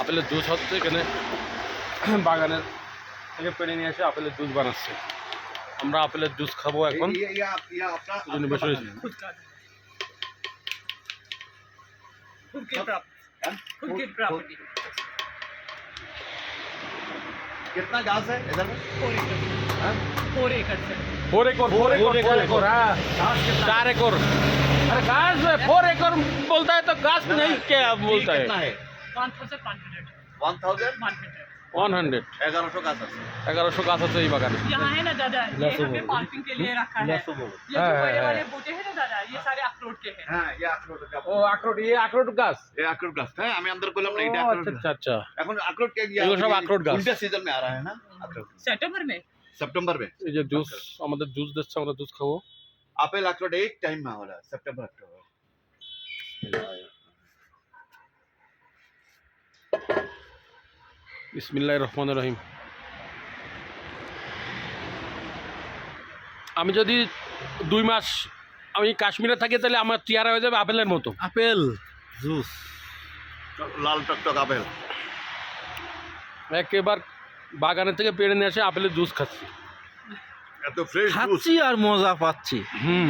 আপেলের জুস হচ্ছে এখানে বাগানের থেকে পেরে নিয়ে এসে আপেলের জুস বানাচ্ছে আমরা আপেলের জুস খাবো এখন ये ये आप ये अपना এই জন্য বসে রয়েছি। खुद का खुद की प्रॉपर्टी हैं? खुद की प्रॉपर्टी कितना घास है इधर में फोर एकड़ हैं? फोर एकड़ से फोर एकड़ फोर एकड़ फोर एकड़ हाँ घास कितना चार एकड़ अरे घास फोर एकड़ बोलता है तो घास नहीं क्या बोलता ये है এগারোশো গাছ আছে। এগারোশো গাছ এই বাগানে। এখন আখরোট আমাদের জুস দিচ্ছে আমরা জুস খাব। আপেল আখরোট এই টাইম মা হলো সিতंबर অক্টোবর বিসমিল্লাহ রহমান রহিম। আমি যদি দুই মাস আমি কাশ্মীরে থাকি তাহলে আমার চেহারা হয়ে যাবে আপেলের মতো। আপেল জুস লাল টকটক আপেল। একেবার বাগানের থেকে পেড়ে নিয়ে এসে আপেলের জুস খাচ্ছি। এত ফ্রেশ জুস খাচ্ছি আর মজা পাচ্ছি। হুম।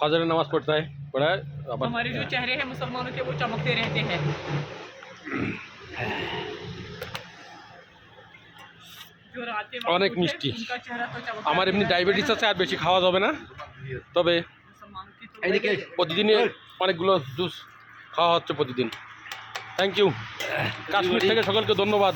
फजर नमाज पढ़ता है पढ़ा है अब- हमारे जो चेहरे हैं मुसलमानों के वो चमकते रहते हैं जो रात के वक्त অনেক उठे, মিষ্টি। उनका चेहरा तो चमकता আমার এমনি रहता है। ডায়াবেটিস আছে আর বেশি খাওয়া যাবে না তবে मुसलमानों की तो এদিকে প্রতিদিনই অনেকগুলো জুস খাওয়া হচ্ছে প্রতিদিন থ্যাংক ইউ কাশ্মীর থেকে সকলকে ধন্যবাদ